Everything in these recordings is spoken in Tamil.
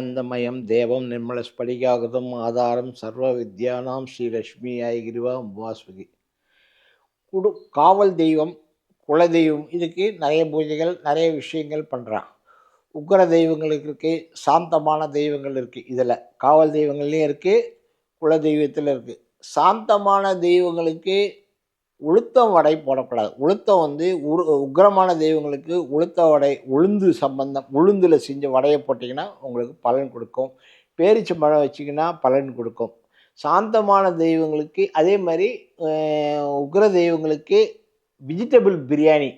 ஆனந்தமயம் தேவம் நிர்மலஸ்படிகாகதம் ஆதாரம் சர்வ வித்யானாம் ஸ்ரீலக்ஷ்மி கிரிவா உபாஸ்வதி குடு காவல் தெய்வம் குலதெய்வம் இதுக்கு நிறைய பூஜைகள் நிறைய விஷயங்கள் பண்ணுறான் உக்ர தெய்வங்களுக்கு இருக்குது சாந்தமான தெய்வங்கள் இருக்குது இதில் காவல் தெய்வங்கள்லேயும் இருக்குது குல தெய்வத்தில் இருக்குது சாந்தமான தெய்வங்களுக்கு உளுத்தம் வடை போடக்கூடாது. உளுத்தம் வந்து உரு உக்கிரமான தெய்வங்களுக்கு உளுத்த வடை உளுந்து சம்பந்தம் உளுந்தில் செஞ்ச வடையை போட்டிங்கன்னா உங்களுக்கு பலன் கொடுக்கும். பேரிச்சை பழம் வச்சிங்கன்னா பலன் கொடுக்கும். சாந்தமான தெய்வங்களுக்கு அதே மாதிரி உக்ர தெய்வங்களுக்கு வெஜிடபிள் பிரியாணி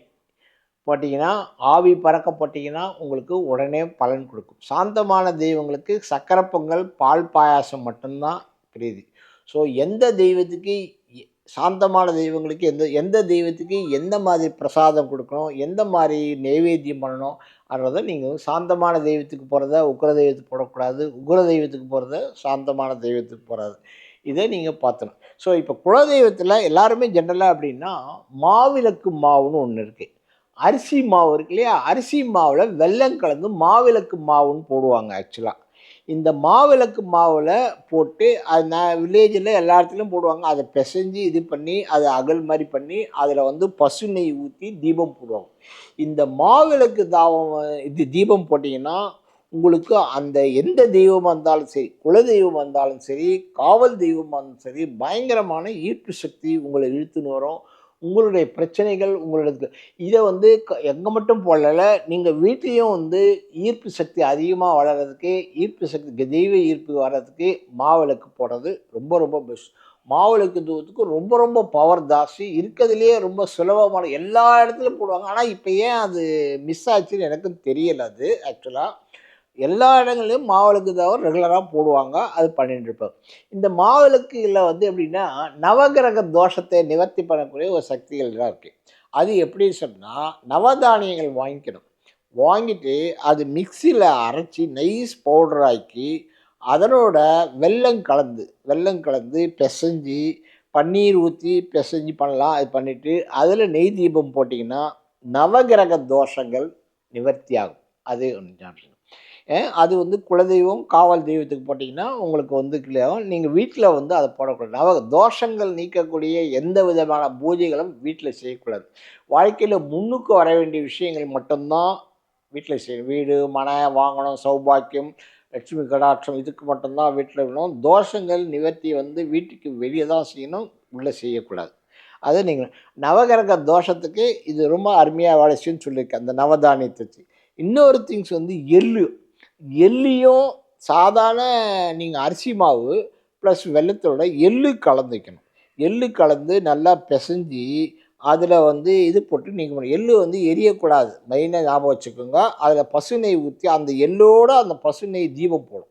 போட்டிங்கன்னா ஆவி பறக்க போட்டிங்கன்னா உங்களுக்கு உடனே பலன் கொடுக்கும். சாந்தமான தெய்வங்களுக்கு சக்கரை பொங்கல் பால் பாயாசம் மட்டும்தான் பிரீதி. ஸோ எந்த தெய்வத்துக்கு சாந்தமான தெய்வங்களுக்கு எந்த எந்த தெய்வத்துக்கு எந்த மாதிரி பிரசாதம் கொடுக்கணும் எந்த மாதிரி நைவேத்தியம் பண்ணணும் அன்றத நீங்கள் சாந்தமான தெய்வத்துக்கு போகிறத உக்ர தெய்வத்துக்கு போடக்கூடாது உக்ர தெய்வத்துக்கு போகிறத சாந்தமான தெய்வத்துக்கு போகிறது இதை நீங்கள் பார்த்துணும் ஸோ இப்போ குலதெய்வத்தில் எல்லாருமே ஜென்ரலாக அப்படின்னா மாவிளக்கு மாவுன்னு ஒன்று இருக்குது அரிசி மாவு இருக்கு இல்லையா? அரிசி மாவில் வெள்ளம் கலந்து மாவிளக்கு மாவுன்னு போடுவாங்க ஆக்சுவலாக இந்த மாவிளக்கு மாவில் போட்டு அது நான் வில்லேஜில் எல்லா இடத்துலையும் போடுவாங்க. அதை பிசைஞ்சு இது பண்ணி அதை அகல் மாதிரி பண்ணி அதில் வந்து பசு நெய் ஊற்றி தீபம் போடுவாங்க. இந்த மாவிளக்கு தாவம் இது தீபம் போட்டிங்கன்னா உங்களுக்கு அந்த எந்த தெய்வமாக இருந்தாலும் சரி குலதெய்வமாக வந்தாலும் சரி காவல் தெய்வமாக இருந்தாலும் சரி பயங்கரமான ஈர்ப்பு சக்தி உங்களை இழுத்துன்னு வரும். உங்களுடைய பிரச்சனைகள் உங்களோட இதை வந்து எங்கே மட்டும் போடல நீங்கள் வீட்லேயும் வந்து ஈர்ப்பு சக்தி அதிகமாக வளர்கிறதுக்கு ஈர்ப்பு சக்தி தெய்வ ஈர்ப்பு வர்றதுக்கு மாவிளக்கு போடுறது ரொம்ப ரொம்ப பெஸ்ட் மாவிளக்கு தூவத்துக்கு ரொம்ப ரொம்ப பவர் ஜாஸ்தி. இருக்கிறதுலேயே ரொம்ப சுலபமான எல்லா இடத்துலையும் போடுவாங்க. ஆனால் இப்போ ஏன் அது மிஸ் ஆச்சுன்னு எனக்கும் தெரியல அது ஆக்சுவலாக எல்லா இடங்கள்லையும் மாவிளக்கு தவிர ரெகுலராக போடுவாங்க. அது பண்ணிட்டு இருப்பாங்க இந்த மாவிளக்குல வந்து எப்படின்னா நவகிரக தோஷத்தை நிவர்த்தி பண்ணக்கூடிய ஒரு சக்திகள் தான் இருக்குது அது எப்படி சொன்னால் நவதானியங்கள் வாங்கிக்கணும். வாங்கிட்டு அது மிக்சியில் அரைச்சி நைஸ் பவுடர் ஆக்கி அதனோட வெல்லம் கலந்து வெல்லம் கலந்து பிசைஞ்சு பன்னீர் ஊற்றி பிசைஞ்சு பண்ணலாம். அது பண்ணிவிட்டு அதில் நெய் தீபம் போட்டிங்கன்னா நவகிரக தோஷங்கள் நிவர்த்தி ஆகும் அது ஒன்று அது வந்து குலதெய்வம் காவல் தெய்வத்துக்கு போட்டிங்கன்னா உங்களுக்கு வந்து கிளியாகும் நீங்கள் வீட்டில் வந்து அதை போடக்கூடாது. நவ தோஷங்கள் நீக்கக்கூடிய எந்த விதமான பூஜைகளும் வீட்டில் செய்யக்கூடாது. வாழ்க்கையில் முன்னுக்கு வர வேண்டிய விஷயங்கள் மட்டும்தான் வீட்டில் செய்யணும் வீடு மனை வாங்கணும் சௌபாக்கியம் லட்சுமி கடாட்சம் இதுக்கு மட்டும்தான் வீட்டில் இருக்கணும். தோஷங்கள் நிவர்த்தி வந்து வீட்டுக்கு வெளியே தான் செய்யணும். உள்ளே செய்யக்கூடாது. அதை நீங்கள் நவகிரக தோஷத்துக்கு இது ரொம்ப அருமையாக வேலை சொல்லியிருக்கேன் அந்த நவதானியத்தை இன்னொரு திங்ஸ் வந்து எள்ளு. எள்ளியும் சாதாரண நீங்கள் அரிசி மாவு ப்ளஸ் வெள்ளத்தோட எள்ளு கலந்துக்கணும் எள்ளு கலந்து நல்லா பிசைஞ்சு அதில் வந்து இது போட்டு நீங்கள் எள்ளு வந்து எரியக்கூடாது. மெயினாக ஞாபகம் வச்சுக்கோங்க. அதில் பசு நெய் ஊற்றி அந்த எள்ளோட அந்த பசு நெய் தீபம் போடும்.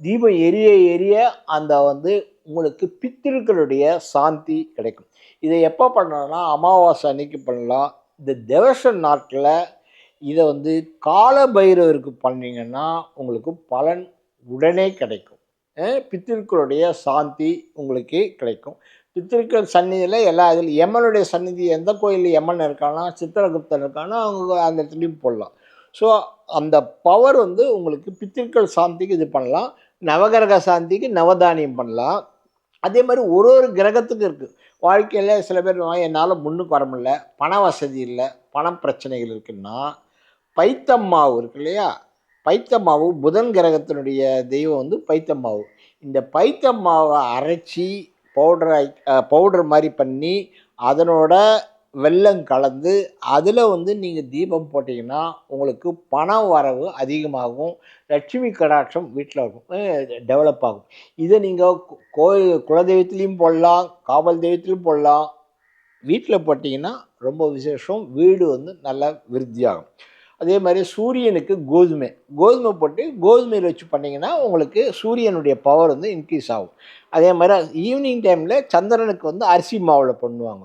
தீபம் எரிய எரிய அந்த வந்து உங்களுக்கு பித்திருக்களுடைய சாந்தி கிடைக்கும். இதை எப்போ பண்ணலாம்னா அமாவாசை அன்னைக்கு பண்ணலாம். இந்த தேவசன் நாட்டில் இதை வந்து கால பைரவருக்கு பண்ணிங்கன்னா உங்களுக்கு பலன் உடனே கிடைக்கும். பித்திருக்களுடைய சாந்தி உங்களுக்கு கிடைக்கும். பித்திருக்கள் சந்நிதியில் எல்லா இதில் எம்மனுடைய சந்நிதி எந்த கோயிலில் யமன் இருக்கானா சித்திரகுப்தன் இருக்கானா அவங்க அந்த இடத்துலையும் போடலாம். ஸோ அந்த பவர் வந்து உங்களுக்கு பித்திருக்கள் சாந்திக்கு இது பண்ணலாம். நவகிரக சாந்திக்கு நவதானியம் பண்ணலாம். அதே மாதிரி ஒரு ஒரு கிரகத்துக்கும் இருக்குது வாழ்க்கையில் சில பேர் என்னால் முன்னுக்கு வர முடியல. பண வசதி இல்லை. பணம் பிரச்சனைகள் இருக்குன்னா பைத்தம்மாவு இருக்கு இல்லையா? பைத்தம்மாவு புதன் கிரகத்தினுடைய தெய்வம் வந்து பைத்தம்மாவு. இந்த பைத்தம்மாவை அரைச்சி பவுடர் பவுடர் மாதிரி பண்ணி அதனோட வெள்ளம் கலந்து அதில் வந்து நீங்கள் தீபம் போட்டிங்கன்னா உங்களுக்கு பண வரவு அதிகமாகும். லட்சுமி கடாட்சம் வீட்டில் இருக்கும். டெவலப் ஆகும். இதை நீங்கள் கோயில் குலதெய்வத்துலேயும் போடலாம் காவல் தெய்வத்திலையும் போடலாம். வீட்டில் போட்டிங்கன்னா ரொம்ப விசேஷம். வீடு வந்து நல்லா விருத்தியாகும். அதே மாதிரி சூரியனுக்கு கோதுமை. கோதுமை போட்டு கோதுமையில் வச்சு பண்ணிங்கன்னா உங்களுக்கு சூரியனுடைய பவர் வந்து இன்க்ரீஸ் ஆகும். அதே மாதிரி ஈவினிங் டைமில் சந்திரனுக்கு வந்து அரிசி மாவில் பண்ணுவாங்க.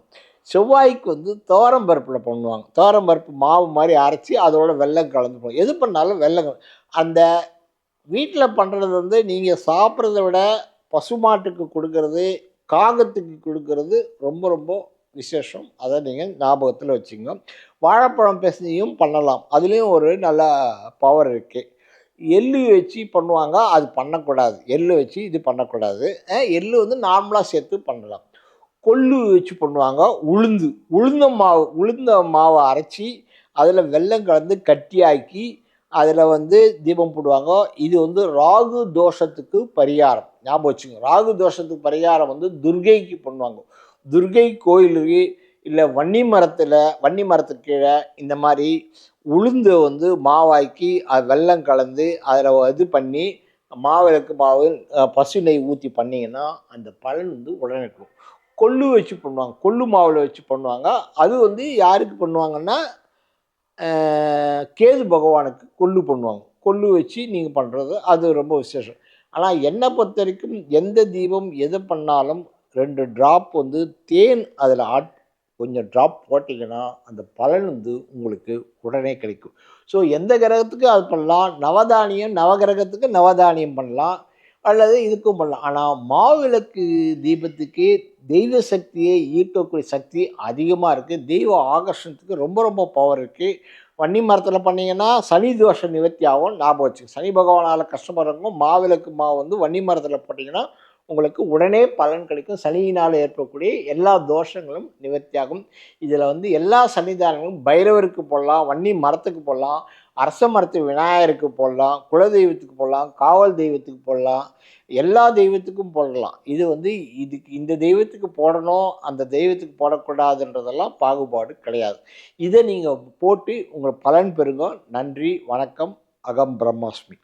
செவ்வாய்க்கு வந்து துவரம் பருப்பில் பண்ணுவாங்க. துவரம் பருப்பு மாவு மாதிரி அரைச்சி அதோட வெள்ளம் கலந்து போகும் எது பண்ணாலும் வெள்ளம் கல- அந்த வீட்டில் பண்ணுறது வந்து நீங்கள் சாப்பிட்றத விட பசுமாட்டுக்கு கொடுக்கறது காகத்துக்கு கொடுக்கறது ரொம்ப ரொம்ப விசேஷம். அதை நீங்கள் ஞாபகத்தில் வச்சுங்க வாழைப்பழம் பிசைஞ்சியும் பண்ணலாம். அதுலேயும் ஒரு நல்ல பவர் இருக்குது எள்ளு வச்சு பண்ணுவாங்க அது பண்ணக்கூடாது. எள்ளு வச்சு இது பண்ணக்கூடாது. எள்ளு வந்து நார்மலாக சேர்த்து பண்ணலாம். கொள்ளு வச்சு பண்ணுவாங்க உளுந்து. உளுந்த மாவு உளுந்த மாவை அரைச்சி அதில் வெல்லம் கலந்து கட்டியாக்கி அதில் வந்து தீபம் போடுவாங்க. இது வந்து ராகு தோஷத்துக்கு பரிகாரம். ஞாபகம் வச்சுங்க ராகு தோஷத்துக்கு பரிகாரம் வந்து துர்கைக்கு பண்ணுவாங்க. துர்கை கோயிலுக்கு இல்லை வன்னி மரத்தில் வன்னி மரத்துக்கு கீழே இந்த மாதிரி உளுந்து வந்து மாவாக்கி அது வெல்லம் கலந்து அதில் இது பண்ணி மாவிளக்கு மாவு பசு நெய் ஊற்றி பண்ணிங்கன்னா அந்த பலன் வந்து உடனே இருக்கும் கொள்ளு வச்சு பண்ணுவாங்க. கொள்ளு மாவில் வச்சு பண்ணுவாங்க. அது வந்து யாருக்கு பண்ணுவாங்கன்னா கேது பகவானுக்கு கொள்ளு பண்ணுவாங்க. கொள்ளு வச்சு நீங்கள் பண்ணுறது அது ரொம்ப விசேஷம். ஆனால் என்னை பொறுத்த வரைக்கும் எந்த தீபம் எது பண்ணாலும் ரெண்டு ட்ராப் வந்து தேன் அதில் ஆட் கொஞ்சம் ட்ராப் போட்டிங்கன்னா அந்த பலன் வந்து உங்களுக்கு உடனே கிடைக்கும். ஸோ எந்த கிரகத்துக்கு அது பண்ணலாம். நவதானியம் நவகிரகத்துக்கு நவதானியம் பண்ணலாம். அல்லது இதுக்கும் பண்ணலாம். ஆனால் மாவிளக்கு தீபத்துக்கு தெய்வ சக்தியை ஈர்க்கக்கூடிய சக்தி அதிகமாக இருக்குது தெய்வ ஆகர்ஷணத்துக்கு ரொம்ப ரொம்ப பவர் இருக்குது வன்னி மரத்தில் பண்ணிங்கன்னா சனி தோஷ நிவர்த்தி ஆகும். ஞாபகம் வச்சுக்கோங்க. சனி பகவானால் கஷ்டப்படுறவங்க மாவிளக்கு மாவு வந்து வன்னி மரத்தில் போட்டிங்கன்னா உங்களுக்கு உடனே பலன் கிடைக்கும். சனியினால் ஏற்படக்கூடிய எல்லா தோஷங்களும் நிவர்த்தியாகும். இதில் வந்து எல்லா சன்னிதானங்களும் பைரவருக்கு போடலாம் வன்னி மரத்துக்கு போடலாம் அரச மரத்து விநாயகருக்கு போடலாம் குலதெய்வத்துக்கு போடலாம் காவல் தெய்வத்துக்கு போடலாம் எல்லா தெய்வத்துக்கும் போடலாம். இது வந்து இதுக்கு இந்த தெய்வத்துக்கு போடணும் அந்த தெய்வத்துக்கு போடக்கூடாதுன்றதெல்லாம் பாகுபாடு கிடையாது. இதை நீங்கள் போட்டு உங்கள் பலன் பெறுங்க. நன்றி வணக்கம் அகம் பிரம்மாஸ்மி.